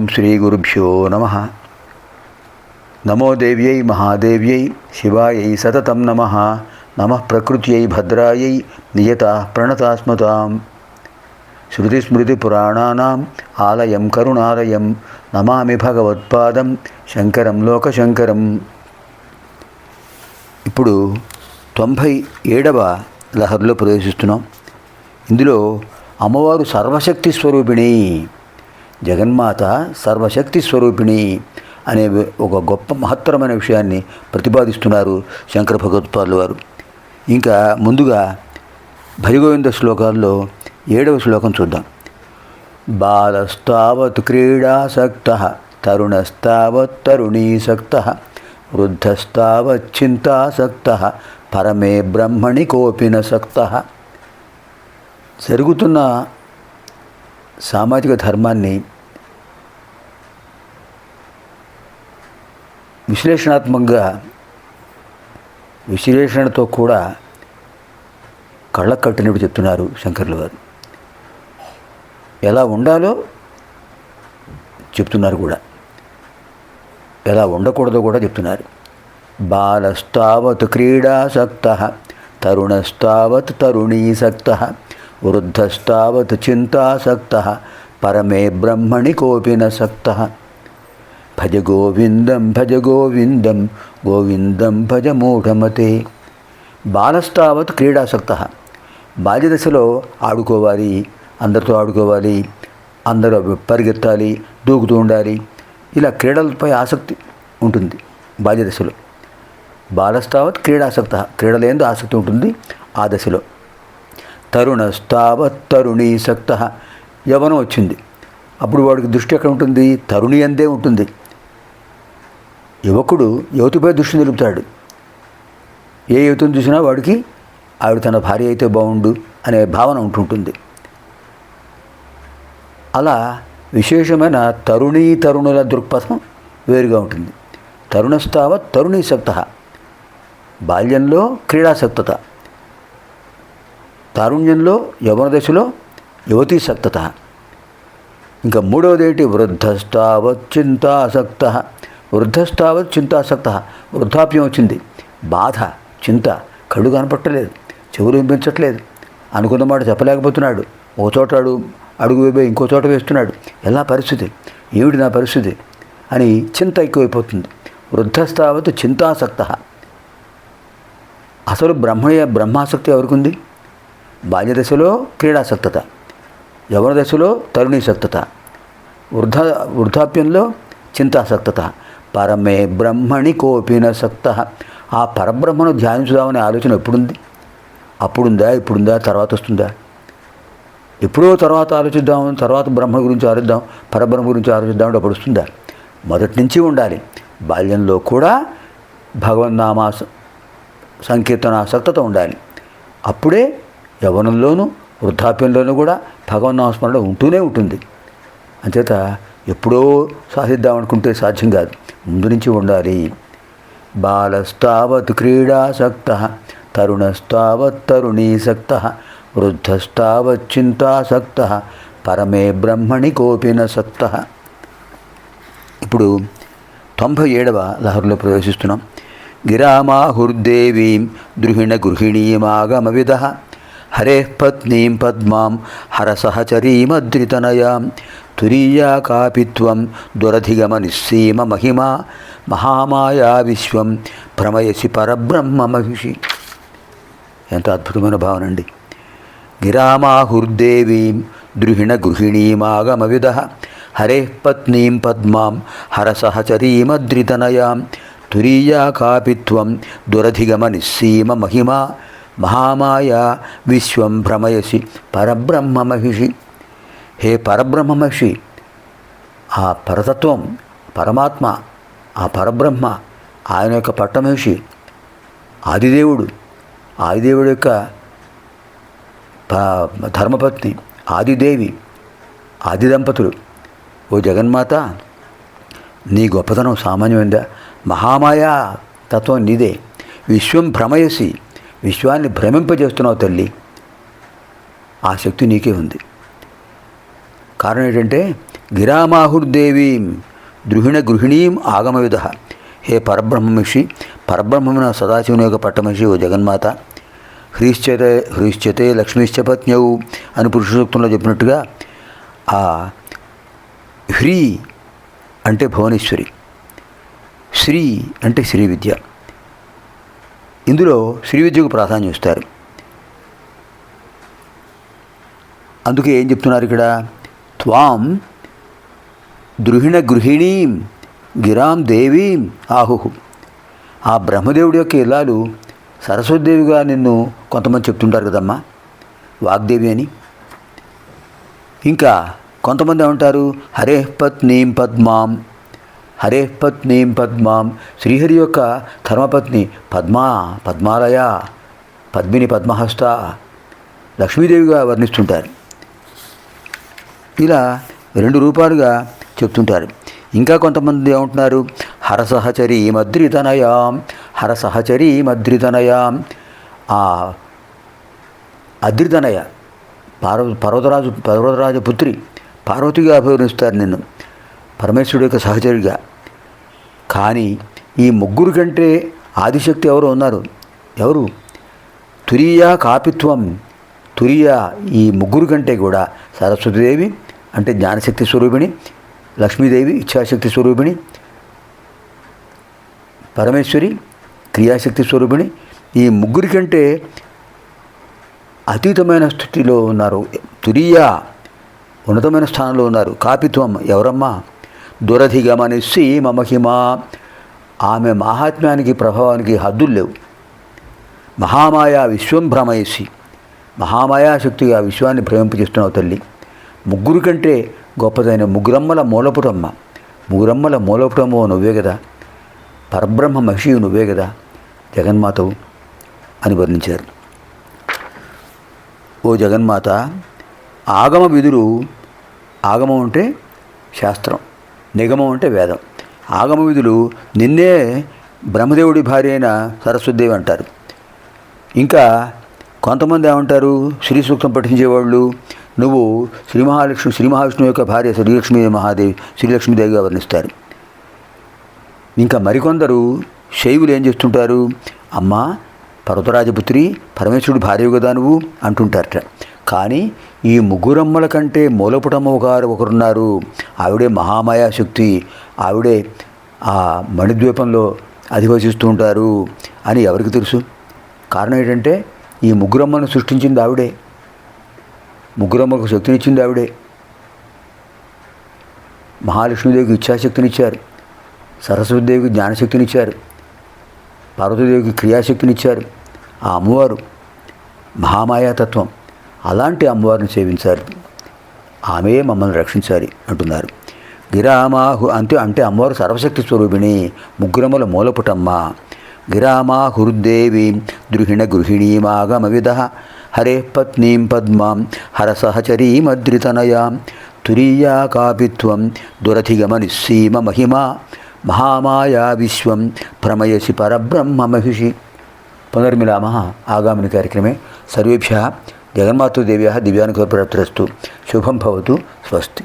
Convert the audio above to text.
ఓం శ్రీ గురుభ్యో నమ. నమో దేవ్యై మహాదేవ్యై శివాయై సతతం నమ. నమ ప్రకృత్యై భద్రాయై నియత ప్రణతాస్మతాం. శృతిస్మృతిపురాణానాం ఆలయం కరుణాలయం నమామి భగవత్పాదం శంకరం లోకశంకరం. ఇప్పుడు తొంభై ఏడవ లహరిలో ప్రవేశిస్తున్నాం. ఇందులో అమ్మవారు సర్వశక్తి స్వరూపిణి జగన్మాత సర్వశక్తి స్వరూపిణి అనే ఒక గొప్ప మహత్తరమైన విషయాన్ని ప్రతిపాదిస్తున్నారు శంకర భగవత్పాదులు వారు ఇంకా ముందుగా భరిగోవింద శ్లోకాల్లో ఏడవ శ్లోకం చూద్దాం. బాలస్తావత్ క్రీడాసక్త తరుణస్తావత్ తరుణీసక్త వృద్ధస్తావచ్చింతాసక్త పరమే బ్రహ్మణి కోపిన సక్త. జరుగుతున్న సామాజిక ధర్మాన్ని విశ్లేషణాత్మకంగా విశ్లేషణతో కూడా కళ్ళ కట్టినట్టు చెప్తున్నారు శంకర్లు వారు ఎలా ఉండాలో చెప్తున్నారు కూడా. ఎలా ఉండకూడదో కూడా చెప్తున్నారు. బాలస్తావత్ క్రీడాసక్త తరుణస్తావత్ తరుణీసక్త వృద్ధస్తావత్ చింతాసక్త పరమే బ్రహ్మణి కోపిన సక్త. భజ గోవిందం భజ గోవిందం గోవిందం భజ మూఢమతే. బాలస్తావత్ క్రీడాసక్త. బాల్యదశలో ఆడుకోవాలి అందరితో ఆడుకోవాలి అందరూ పరిగెత్తాలి దూకుతూ ఉండాలి ఇలా క్రీడలపై ఆసక్తి ఉంటుంది బాల్యదశలో. బాలస్తావత్ క్రీడాసక్త క్రీడలేందు ఆసక్తి ఉంటుంది ఆ దశలో. తరుణస్తావత్ సక్త యవనం వచ్చింది. అప్పుడు వాడికి దృష్టి ఎక్కడ ఉంటుంది? తరుణి అందే ఉంటుంది. యువకుడు యువతిపై దృష్టి నిలుపుతాడు. ఏ యువతిని చూసినా వాడికి ఆవిడ తన భార్య అయితే బాగుండు అనే భావన ఉంటుంటుంది. అలా విశేషమైన తరుణీ తరుణుల దృక్పథం వేరుగా ఉంటుంది. తరుణస్తావ తరుణీసక్త బాల్యంలో క్రీడాసక్తత. తారుణ్యంలో యవన దశలో యువతీ సక్తత ఇంకా మూడవది వృద్ధస్థావత్ వృద్ధస్తావత్ చింతాసక్త. వృద్ధస్తావత్ చింతాసక్త. వృద్ధాప్యం వచ్చింది. బాధ చింత కళ్ళు కనపట్టలేదు. చెవులు వినిపించట్లేదు. అనుకున్న మాట చెప్పలేకపోతున్నాడు. ఓ చోట అడుగు అడుగు వేబే ఇంకో చోట వేస్తున్నాడు. ఎలా పరిస్థితి? ఏమిటి నా పరిస్థితి? అని చింత ఎక్కువైపోతుంది. వృద్ధస్తావత్ చింతాసక్త. అసలు బ్రహ్మయ్య బ్రహ్మాసక్తి ఎవరికి ఉంది బాల్యదశలో క్రీడాసక్తత యవన దశలో తరుణీసక్తత వృద్ధ వృద్ధాప్యంలో చింతాసక్తత పరమే బ్రహ్మణి కోపిన సక్త. ఆ పరబ్రహ్మను ధ్యానించుదామనే ఆలోచన ఎప్పుడుంది? అప్పుడుందా ఇప్పుడుందా తర్వాత వస్తుందా? ఎప్పుడో తర్వాత ఆలోచిద్దాం తర్వాత బ్రహ్మ గురించి ఆలోచిద్దాం పరబ్రహ్మ గురించి ఆలోచిద్దాం అంటే అప్పుడు వస్తుందా? మొదటి నుంచి ఉండాలి. బాల్యంలో కూడా భగవన్నామా సంకీర్తనాసక్తత ఉండాలి. అప్పుడే యవనంలోనూ వృద్ధాప్యంలోనూ కూడా భగవన్నామస్మరణ ఉంటూనే ఉంటుంది. అంచేత ఎప్పుడో సాధిద్దాం అనుకుంటే సాధ్యం కాదు. ముందు నుంచి ఉండాలి. బాలస్తావత్ క్రీడాసక్త తరుణస్తావత్ తరుణీసక్త వృద్ధస్తావచ్చింతాసక్త పరమే బ్రహ్మణి కోపిన సక్త ఇప్పుడు తొంభై ఏడవ లహరిలో ప్రవేశిస్తున్నాం. గిరామాహుర్దేవీం ద్రుహిణ గృహిణీమాగమవిధ హరే పత్నీం పద్మాం హరసహచరీమద్రితనయాం తురీయా కాపిత్వం దురధిగమ నిస్సీమ మహిమ మహామాయా విశ్వం భ్రమయసి పరబ్రహ్మ మహిషి ఎంత అద్భుతమైన భావన అండి. గిరామాహుర్దేవీం ద్రుహిణ గృహిణీమాగమవిద హరే పత్నీం పద్మాం హరసహచరీమద్రితనయాం తురీయా కాపిత్వం దురధిగమ నిస్సీమ మహిమా మహామాయా విశ్వం భ్రమయసి పరబ్రహ్మ మహిషి. హే పరబ్రహ్మ మహిషి ఆ పరతత్వం పరమాత్మ ఆ పరబ్రహ్మ ఆయన యొక్క పట్టమహిషి ఆదిదేవుడు ఆదిదేవుడు యొక్క ప- ధర్మపత్ని ఆదిదేవి ఆది దంపతులు ఓ జగన్మాత నీ గొప్పతనం సామాన్యమైందా? మహామాయా తత్వం నీదే. విశ్వం భ్రమయసి విశ్వాన్ని భ్రమింపజేస్తున్నావు తల్లి. ఆ శక్తి నీకే ఉంది. కారణం ఏంటంటే గిరామాహుర్దేవీం దృహిణ గృహిణీం ఆగమవిధ హే పరబ్రహ్మమిషి పరబ్రహ్మమున సదాశివుని యొక్క పట్టమషి ఓ జగన్మాత హ్రీశ్చతే హ్రీశ్చతే లక్ష్మీశ్చపత్న్యవు అని పురుషసూక్తంలో చెప్పినట్టుగా ఆ హ్రీ అంటే భువనేశ్వరి శ్రీ అంటే శ్రీ విద్య ఇందులో శ్రీ విద్యకు ప్రాధాన్యం ఇస్తారు. అందుకే ఏం చెప్తున్నారు ఇక్కడ? త్వాం ద్రుహిణ గృహిణీం గిరాం దేవీం ఆహుహు. ఆ బ్రహ్మదేవుడి యొక్క ఇల్లాలు సరస్వతిదేవిగా నిన్ను కొంతమంది చెప్తుంటారు కదమ్మా? వాగ్దేవి అని. ఇంకా కొంతమంది ఏమంటారు? హరే పత్నీం పద్మాం హరే పత్నీం పద్మాం. శ్రీహరి యొక్క ధర్మపత్ని పద్మా పద్మాలయ పద్మిని పద్మహస్త లక్ష్మీదేవిగా వర్ణిస్తుంటారు. ఇలా రెండు రూపాలుగా చెప్తుంటారు. ఇంకా కొంతమంది ఏమంటున్నారు? హరసహచరి మద్రితనయాం హరసహచరి మద్రితనయాం. ఆ అద్రితనయ పార్వ పర్వతరాజు పర్వతరాజ పుత్రి పార్వతిగా అభివర్ణిస్తారు నిన్ను. పరమేశ్వరుడు యొక్క సహచరిగా కానీ ఈ ముగ్గురు కంటే ఆదిశక్తి ఎవరు ఉన్నారు? ఎవరు? తురియా కాపిత్వం. తురియా ఈ ముగ్గురు కంటే కూడా సరస్వతిదేవి అంటే జ్ఞానశక్తి స్వరూపిణి లక్ష్మీదేవి ఇచ్ఛాశక్తి స్వరూపిణి పరమేశ్వరి క్రియాశక్తి స్వరూపిణి. ఈ ముగ్గురి కంటే అతీతమైన స్థితిలో ఉన్నారు. తురియా ఉన్నతమైన స్థానంలో ఉన్నారు. కాపిత్వం ఎవరమ్మా? దురధిగమనిస్సి మమహిమ ఆమె మహాత్మ్యానికి ప్రభావానికి హద్దులు లేవు. మహామాయా విశ్వం భ్రమయసి మహామాయా శక్తిగా విశ్వాన్ని భ్రమింపజేస్తున్నావు తల్లి. ముగ్గురు కంటే గొప్పదైన ముగ్గురమ్మల మూలపుటమ్మ ముగ్గురమ్మల మూలపురమ్మో నువ్వే కదా పరబ్రహ్మ మహిషి నువ్వే కదా జగన్మాతవు అని వర్ణించారు. ఓ జగన్మాత ఆగమ విధులు ఆగమం అంటే శాస్త్రం. నిగమం అంటే వేదం. ఆగమ విధులు నిన్నే బ్రహ్మదేవుడి భార్య అయిన సరస్వతిదేవి అంటారు. ఇంకా కొంతమంది ఏమంటారు? శ్రీ సూక్తం పఠించేవాళ్ళు నువ్వు శ్రీ మహాలక్ష్మి శ్రీ మహావిష్ణువు యొక్క భార్య శ్రీలక్ష్మీ మహాదేవి శ్రీలక్ష్మీదేవిగా వర్ణిస్తారు. ఇంకా మరికొందరు శైవులు ఏం చేస్తుంటారు? అమ్మా పర్వతరాజపుత్రి పరమేశ్వరుడు భార్య కదా నువ్వు అంటుంటారట. కానీ ఈ ముగ్గురమ్మల కంటే మూలపుటమ్మ గారు ఒకరున్నారు. ఆవిడే మహామాయాశక్తి ఆవిడే ఆ మణిద్వీపంలో అధివసిస్తూ ఉంటారు అని ఎవరికి తెలుసు? కారణం ఏంటంటే ఈ ముగ్గురమ్మను సృష్టించింది ఆవిడే. ముగ్గురమ్మకు శక్తినిచ్చింది ఆవిడే. మహాలక్ష్మీదేవికి ఇచ్ఛాశక్తినిచ్చారు. సరస్వతిదేవికి జ్ఞానశక్తినిచ్చారు. పార్వతీదేవికి క్రియాశక్తినిచ్చారు. ఆ అమ్మవారు మహామాయాతత్వం అలాంటి అమ్మవారిని సేవించాలి ఆమె మమ్మల్ని రక్షించాలి అంటున్నారు. గిరామాహు అంతే అంటే అమ్మవారు సర్వశక్తి స్వరూపిణి ముగ్గురముల మూలపుటమ్మ. గిరామాహుర్దేవి ద్రుహిణ గృహిణీమాగమవిద. హరే పత్నీం పద్మాం హరసహచరీమద్రితనయాం తురీయా కాపిత్వం దురధిగమనిస్సీమ మహిమా. మహామాయా విశ్వం ప్రమయసి పరబ్రహ్మ మహిషి. పునర్మిలామ ఆగామిని కార్యక్రమే. సర్వేభ్య జగన్మాతృదేవ్యాः దివ్యానుగ్రహప్రాప్తిరస్తు శుభం భవతు. స్వస్తి.